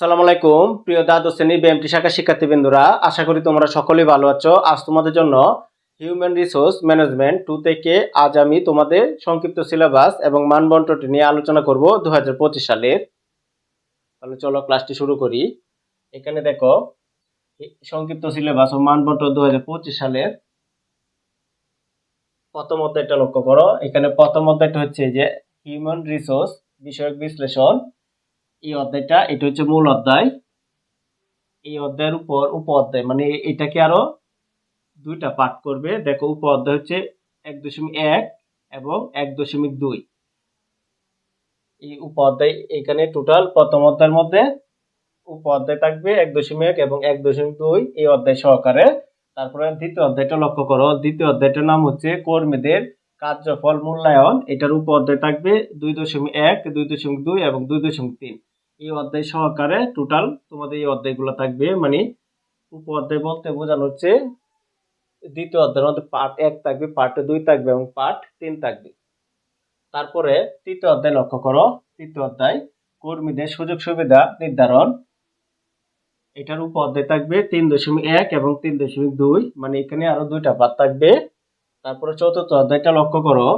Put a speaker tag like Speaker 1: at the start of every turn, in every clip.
Speaker 1: আসসালামু আলাইকুম, প্রিয় দ্বাদশ শ্রেণি বিএমটি শাখা শিক্ষার্থীবৃন্দরা, আশা করি তোমরা সকলেই ভালো আছো। আজ তোমাদের জন্য হিউম্যান রিসোর্স ম্যানেজমেন্ট টু থেকে আজ আমি তোমাদের সংক্ষিপ্ত সিলেবাস এবং মানবন্টনটি নিয়ে আলোচনা করব দু হাজার পঁচিশ সালের। তাহলে চলো ক্লাসটি শুরু করি। এখানে দেখো, সংক্ষিপ্ত সিলেবাস ও মানবন্টন দু সালের। প্রথম অধ্যায়টা লক্ষ্য করো। এখানে প্রথম অধ্যায়টা হচ্ছে যে হিউম্যান রিসোর্স বিষয়ক বিশ্লেষণ। এই অধ্যায়টা, এটা হচ্ছে মূল অধ্যায়। এই অধ্যায়ের উপর উপ অধ্যায় মানে এটাকে আরও দুইটা পাঠ করবে। দেখো উপ অধ্যায় হচ্ছে এক দশমিক এক এবং এক দশমিক দুই। এই উপ অধ্যায় এখানে টোটাল প্রথম অধ্যায়ের মধ্যে উপ অধ্যায় থাকবে এক দশমিক এবং এক দশমিক দুই এই অধ্যায় সহকারে। তারপরে দ্বিতীয় অধ্যায়টা লক্ষ্য করো। দ্বিতীয় অধ্যায়টার নাম হচ্ছে কর্মীদের কার্যফল মূল্যায়ন। এটার উপ অধ্যায় থাকবে দুই দশমিক এক, দুই দশমিক দুই এবং দুই দশমিক তিন। এই অধ্যায় সহকারে টোটাল তোমাদের এই অধ্যায়গুলো থাকবে মানে উপ অধ্যায় বলতে বোঝানো হচ্ছে দ্বিতীয় অধ্যায়ের মধ্যে পার্ট এক থাকবে পার্ট দুই থাকবে এবং পার্ট তিন থাকবে। তারপরে তৃতীয় অধ্যায় লক্ষ্য করো, তৃতীয় অধ্যায়, কর্মীদের সুযোগ সুবিধা নির্ধারণ। এটার উপ অধ্যায় থাকবে তিন দশমিক এক এবং তিন দশমিক দুই মানে এখানে আরও দুইটা পার্ট থাকবে। তারপরে চতুর্থ অধ্যায়টা লক্ষ্য করো,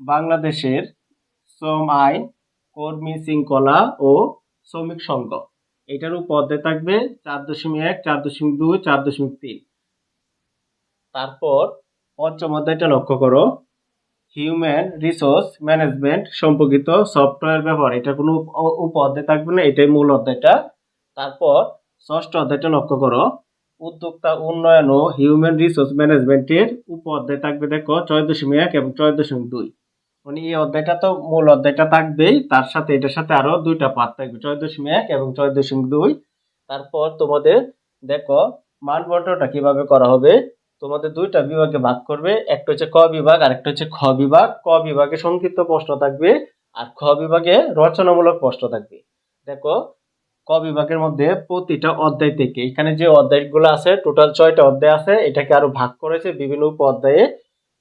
Speaker 1: বাংলাদেশের শ্রম আইন কর্মী শৃঙ্খলা ও শ্রমিক সংঘ। এটার উপর অধ্যায় থাকবে চার দশমিক এক, চার দশমিক দুই, চার দশমিক তিন। তারপর পঞ্চম অধ্যায়টা লক্ষ্য করো। হিউম্যান রিসোর্স ম্যানেজমেন্ট সম্পর্কিত সফটওয়্যার ব্যবহার। এটা কোনো অধ্যায় থাকবে না, এটাই মূল অধ্যায়টা। তারপর ষষ্ঠ অধ্যায়টা লক্ষ্য করো। উদ্যোক্তা উন্নয়ন ও হিউম্যান রিসোর্স ম্যানেজমেন্টের উপ অধ্যায় থাকবে দেখো, ছয় দশমিক এক এবং ছয় দশমিক দুই। মানে এই অধ্যায়টা তো মূল অধ্যায়টা থাকবেই। তার সাথে, এটার সাথে আরও দুইটা পার্ট থাকবে ছয় দশমিক এক এবং ছয় দশমিক দুই। তারপর তোমাদের দেখো মানবন্টনটা কীভাবে করা হবে? তোমাদের দুইটা বিভাগে ভাগ করবে, একটা হচ্ছে ক বিভাগ আর একটা হচ্ছে খ বিভাগ। ক বিভাগে সংক্ষিপ্ত প্রশ্ন থাকবে আর খ বিভাগে রচনামূলক প্রশ্ন থাকবে। দেখো, ক বিভাগের মধ্যে প্রতিটা অধ্যায় থেকে, এখানে যে অধ্যায়গুলো আছে টোটাল ছয়টা অধ্যায় আছে, এটাকে আরও ভাগ করেছে বিভিন্ন উপ অধ্যায়ে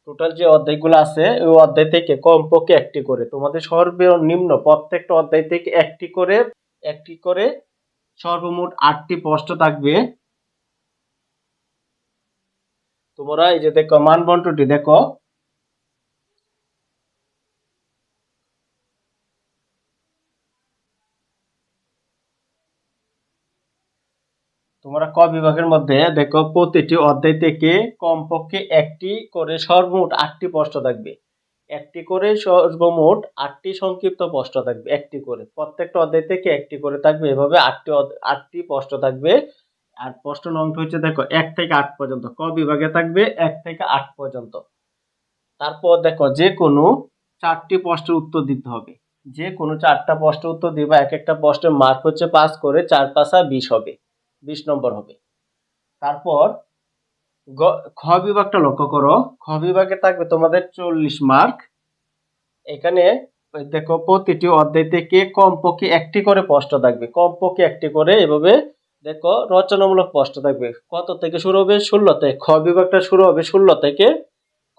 Speaker 1: টোটাল যে অধ্যায়গুলো আছে, ওই অধ্যায় থেকে কমপক্ষে একটি করে। তোমাদের সর্বনিম্ন প্রত্যেকটা অধ্যায় থেকে একটি করে একটি করে সর্বমোট আটটি প্রশ্ন থাকবে। তোমরা এই যে দেখো, মানবন্টনটি দেখো। তোমরা ক বিভাগের মধ্যে দেখো প্রতিটি অধ্যায় থেকে কমপক্ষে একটি করে সর্বমোট আটটি প্রশ্ন থাকবে। একটি করে সর্বমোট আটটি সংক্ষিপ্ত প্রশ্ন থাকবে, একটি করে। প্রত্যেকটা অধ্যায় থেকে একটি করে থাকবে, এভাবে আটটি আটটি প্রশ্ন থাকবে। আর প্রশ্ন নংটা হচ্ছে দেখো, এক থেকে আট পর্যন্ত। ক বিভাগে থাকবে, এক থেকে আট পর্যন্ত। তারপর দেখো, যে কোনো চারটি প্রশ্নের উত্তর দিতে হবে। যে কোনো চারটা প্রশ্নের উত্তর দিবা, এক একটা প্রশ্নের মার্ক হচ্ছে পাস করে, চার পাঁচা বিশ হবে। বিশ নম্বর হবে। তারপর খ বিভাগটা লক্ষ্য করো। খ বিভাগে থাকবে তোমাদের চল্লিশ মার্ক। এখানে দেখো প্রতিটি অধ্যায় থেকে কমপক্ষে একটি করে প্রশ্ন থাকবে। কমপক্ষে একটি করে এভাবে দেখো রচনামূলক প্রশ্ন থাকবে। কত থেকে শুরু হবে? ষোলো থেকে খ বিভাগটা শুরু হবে ষোলো থেকে।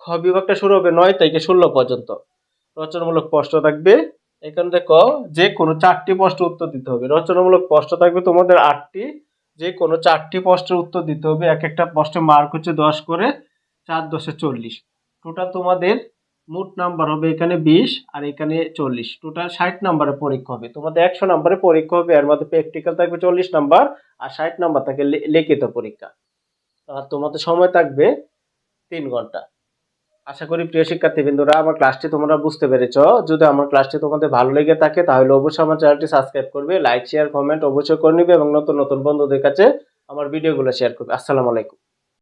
Speaker 1: খ বিভাগটা শুরু হবে নয় থেকে ষোলো পর্যন্ত। রচনামূলক প্রশ্ন থাকবে। এখানে দেখো যে কোনো চারটি প্রশ্ন উত্তর দিতে হবে। রচনামূলক প্রশ্ন থাকবে তোমাদের আটটি। যে কোনো চারটি প্রশ্নের উত্তর দিতে হবে। এক একটা প্রশ্নের মার্ক হচ্ছে দশ করে, চার দশে চল্লিশ। টোটাল তোমাদের মোট নাম্বার হবে এখানে বিশ আর এখানে চল্লিশ। টোটাল ষাট নাম্বারের পরীক্ষা হবে। তোমাদের একশো নাম্বারের পরীক্ষা হবে। এর মধ্যে প্র্যাকটিক্যাল থাকবে চল্লিশ নাম্বার আর ষাট নাম্বার থাকে লিখিত পরীক্ষা। আর তোমাদের সময় থাকবে তিন ঘণ্টা। আশা করি প্রিয় শিক্ষার্থীবৃন্দরা, আমার ক্লাসটি তোমরা বুঝতে পেরেছ। যদি আমার ক্লাসটি তোমাদের ভালো লেগে থাকে, তাহলে অবশ্যই আমার চ্যানেলটি সাবস্ক্রাইব করবে লাইক শেয়ার কমেন্ট অবশ্যই করে নিবে এবং নতুন নতুন বন্ধুদের কাছে আমার ভিডিওগুলো শেয়ার করবে। আসসালামু আলাইকুম।